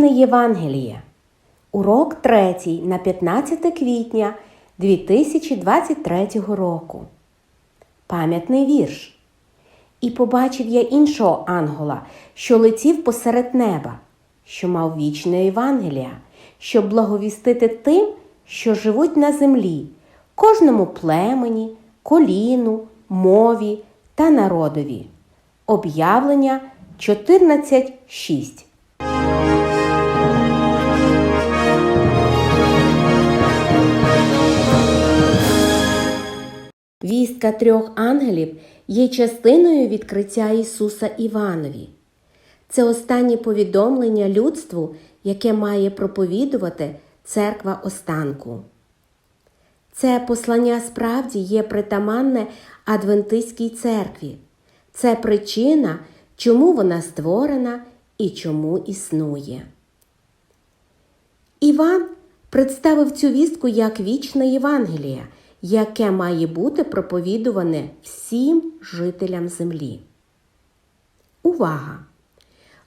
Вічне Євангеліє. Урок 3 на 15 квітня 2023 року. Пам'ятний вірш. І побачив я іншого ангела, що летів посеред неба, що мав вічне Євангелія, щоб благовістити тим, що живуть на землі, кожному племені, коліну, мові та народові. Об'явлення 14.6 Вістка трьох ангелів є частиною відкриття Ісуса Іванові. Це останнє повідомлення людству, яке має проповідувати церква останку. Це послання справді є притаманне Адвентистській церкві. Це причина, чому вона створена і чому існує. Іван представив цю вістку як вічне Євангеліє, яке має бути проповідуване всім жителям землі. Увага!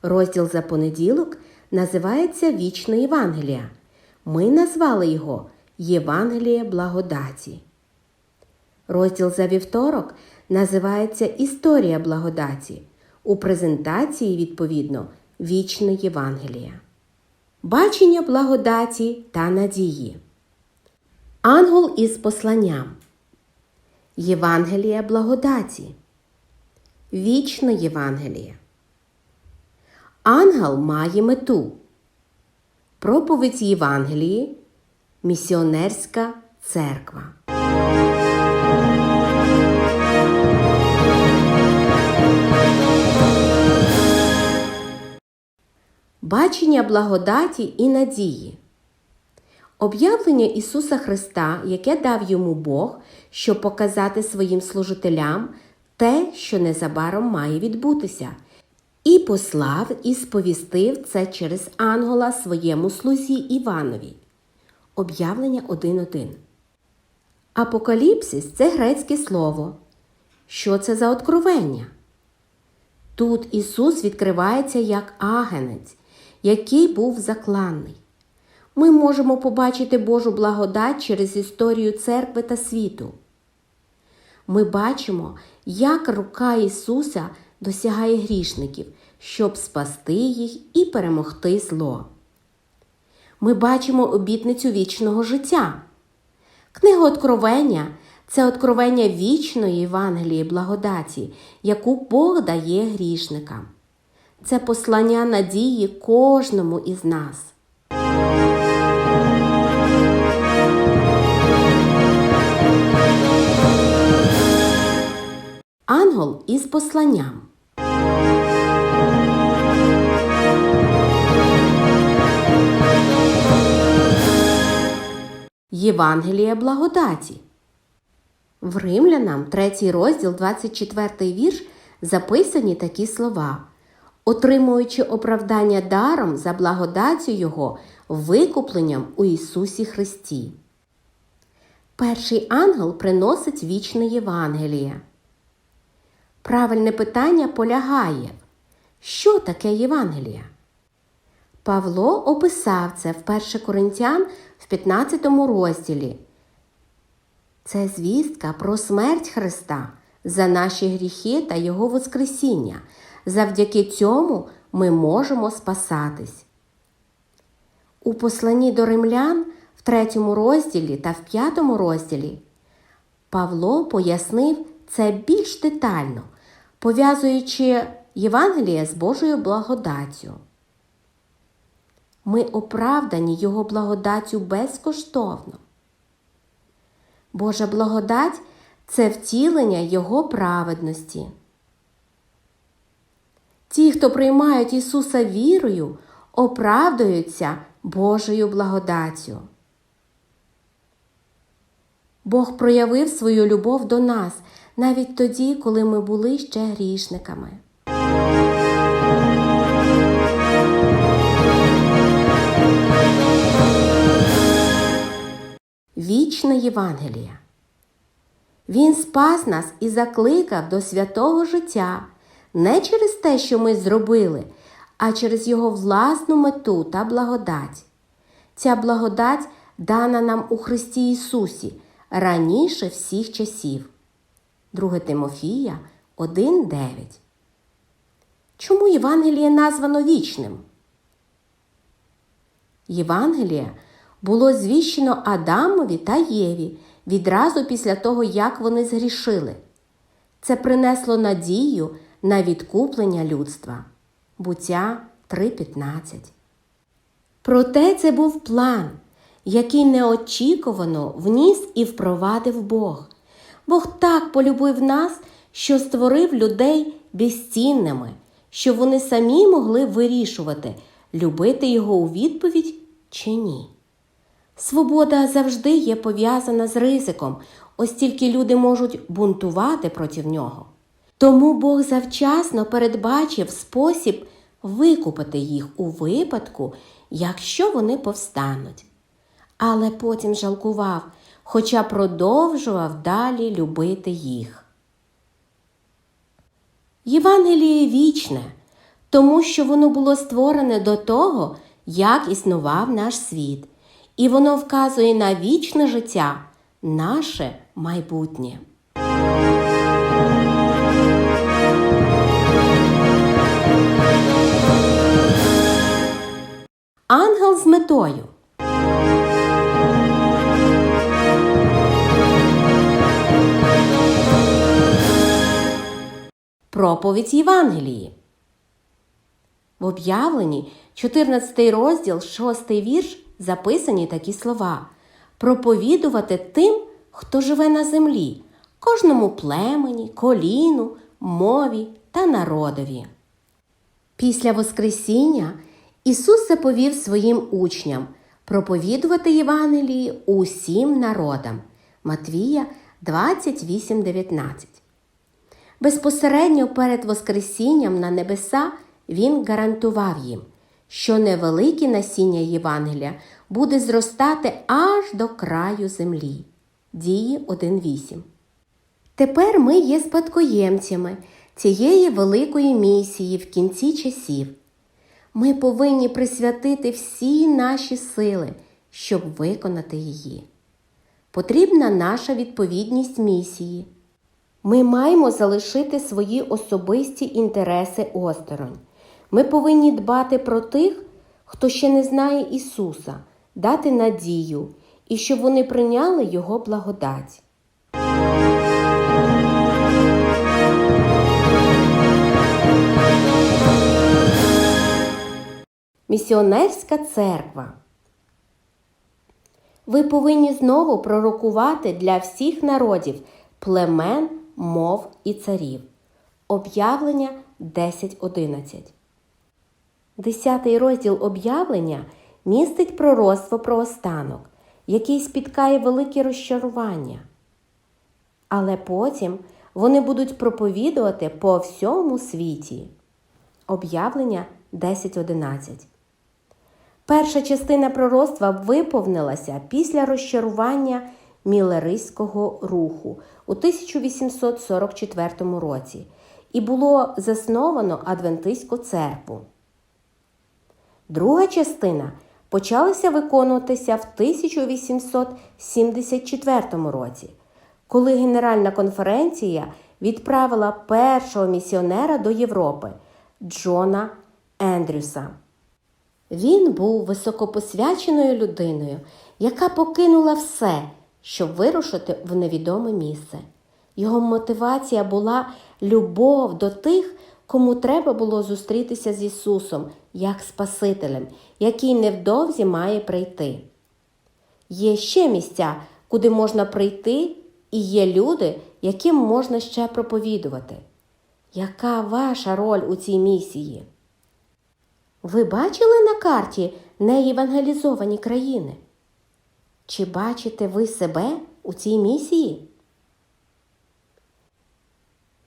Розділ за понеділок називається Вічне Євангелія. Ми назвали його Євангеліє благодаті. Розділ за вівторок називається Історія благодаті. У презентації, відповідно, Вічне Євангеліє. Бачення благодаті та надії. Ангел із посланням. Євангелія благодаті. Вічне Євангеліє. Ангел має мету. Проповідь Євангелії. Місіонерська церква. Бачення благодаті і надії. Об'явлення Ісуса Христа, яке дав йому Бог, щоб показати своїм служителям те, що незабаром має відбутися, і послав і сповістив це через ангела своєму слузі Іванові. Об'явлення 1.1. Апокаліпсис це грецьке слово. Що це за откровення? Тут Ісус відкривається як агенець, який був закланний. Ми можемо побачити Божу благодать через історію церкви та світу. Ми бачимо, як рука Ісуса досягає грішників, щоб спасти їх і перемогти зло. Ми бачимо обітницю вічного життя. Книга Откровення це откровення вічної Євангелії благодаті, яку Бог дає грішникам. Це послання надії кожному із нас. Ангел із посланням. Євангелія благодаті. В Римлянам, 3 розділ, 24 вірш, записані такі слова, отримуючи оправдання даром за благодаттю Його, викупленням у Ісусі Христі. Перший ангел приносить вічне Євангеліє. Правильне питання полягає, що таке Євангеліє? Павло описав це в 1 Коринтян в 15 розділі. Це звістка про смерть Христа за наші гріхи та Його Воскресіння. Завдяки цьому ми можемо спасатись. У посланні до римлян в 3 розділі та в 5 розділі Павло пояснив це більш детально, пов'язуючи Євангеліє з Божою благодаттю. Ми оправдані Його благодаттю безкоштовно. Божа благодать це втілення Його праведності. Ті, хто приймають Ісуса вірою, оправдуються Божою благодаттю. Бог проявив свою любов до нас навіть тоді, коли ми були ще грішниками. Вічне Євангеліє. Він спас нас і закликав до святого життя не через те, що ми зробили, а через Його власну мету та благодать. Ця благодать дана нам у Христі Ісусі раніше всіх часів. 2 Тимофія 1.9. Чому Євангеліє названо вічним? Євангеліє було звіщено Адамові та Єві відразу після того, як вони згрішили. Це принесло надію на відкуплення людства. Буття 3.15. Проте це був план, який неочікувано вніс і впровадив Бог. Бог так полюбив нас, що створив людей безцінними, що вони самі могли вирішувати, любити його у відповідь чи ні. Свобода завжди є пов'язана з ризиком, ось тільки люди можуть бунтувати проти нього. Тому Бог завчасно передбачив спосіб викупити їх у випадку, якщо вони повстануть. Але потім жалкував, хоча продовжував далі любити їх. Євангеліє вічне, тому що воно було створене до того, як існував наш світ, і воно вказує на вічне життя, наше майбутнє. Ангел з метою. Проповідь Євангелії. В об'явленні 14 розділ, 6 вірш записані такі слова: проповідувати тим, хто живе на землі, кожному племені, коліну, мові та народові. Після Воскресіння Ісус заповів своїм учням проповідувати Євангелії усім народам. Матвія 28,19. Безпосередньо перед Воскресінням на небеса Він гарантував їм, що невелике насіння Євангелія буде зростати аж до краю землі. Дії 1.8. Тепер ми є спадкоємцями цієї великої місії в кінці часів. Ми повинні присвятити всі наші сили, щоб виконати її. Потрібна наша відповідність місії. Ми маємо залишити свої особисті інтереси осторонь. Ми повинні дбати про тих, хто ще не знає Ісуса, дати надію і щоб вони прийняли Його благодать. Місіонерська церква. Ви повинні знову пророкувати для всіх народів, племен, мов і царів. Об'явлення 10.11. Десятий розділ об'явлення містить пророцтво про останок, який спіткає велике розчарування. Але потім вони будуть проповідувати по всьому світі. Об'явлення 10.11. Перша частина пророцтва виповнилася після розчарування мілеристського руху у 1844 році і було засновано Адвентистську церкву. Друга частина почалася виконуватися в 1874 році, коли Генеральна конференція відправила першого місіонера до Європи Джона Ендрюса. Він був високопосвяченою людиною, яка покинула все, щоб вирушити в невідоме місце. Його мотивація була любов до тих, кому треба було зустрітися з Ісусом як Спасителем, який невдовзі має прийти. Є ще місця, куди можна прийти, і є люди, яким можна ще проповідувати. Яка ваша роль у цій місії? Ви бачили на карті неєвангелізовані країни? Чи бачите ви себе у цій місії?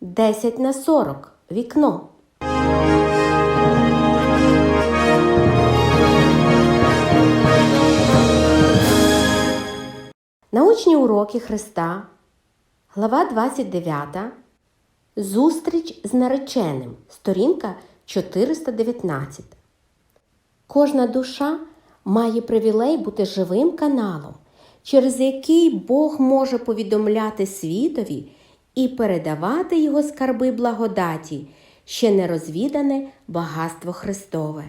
10 на 40. Вікно. Научні уроки Христа. Глава 29. Зустріч з нареченим. Сторінка 419. Кожна душа має привілей бути живим каналом, через який Бог може повідомляти світові і передавати його скарби благодаті, ще не розвідане багатство Христове.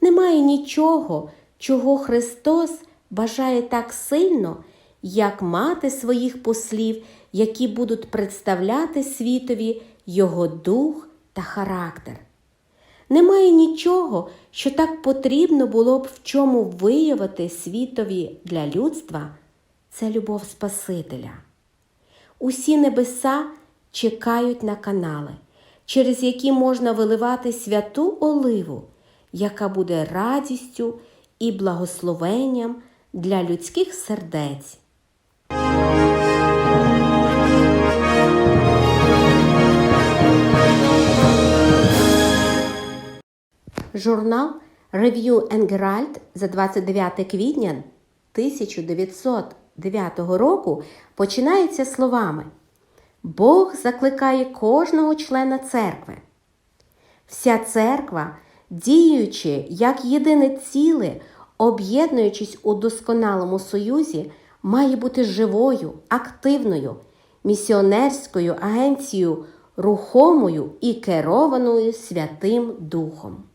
Немає нічого, чого Христос бажає так сильно, як мати своїх послів, які будуть представляти світові Його дух та характер. Немає нічого, що так потрібно було б в чому виявити світові для людства це любов Спасителя. Усі небеса чекають на канали, через які можна виливати святу оливу, яка буде радістю і благословенням для людських сердець. Журнал Review Herald за 29 квітня 1909 року починається словами Бог закликає кожного члена церкви. Вся церква, діючи як єдине ціле, об'єднуючись у досконалому союзі, має бути живою, активною, місіонерською агенцією, рухомою і керованою Святим Духом.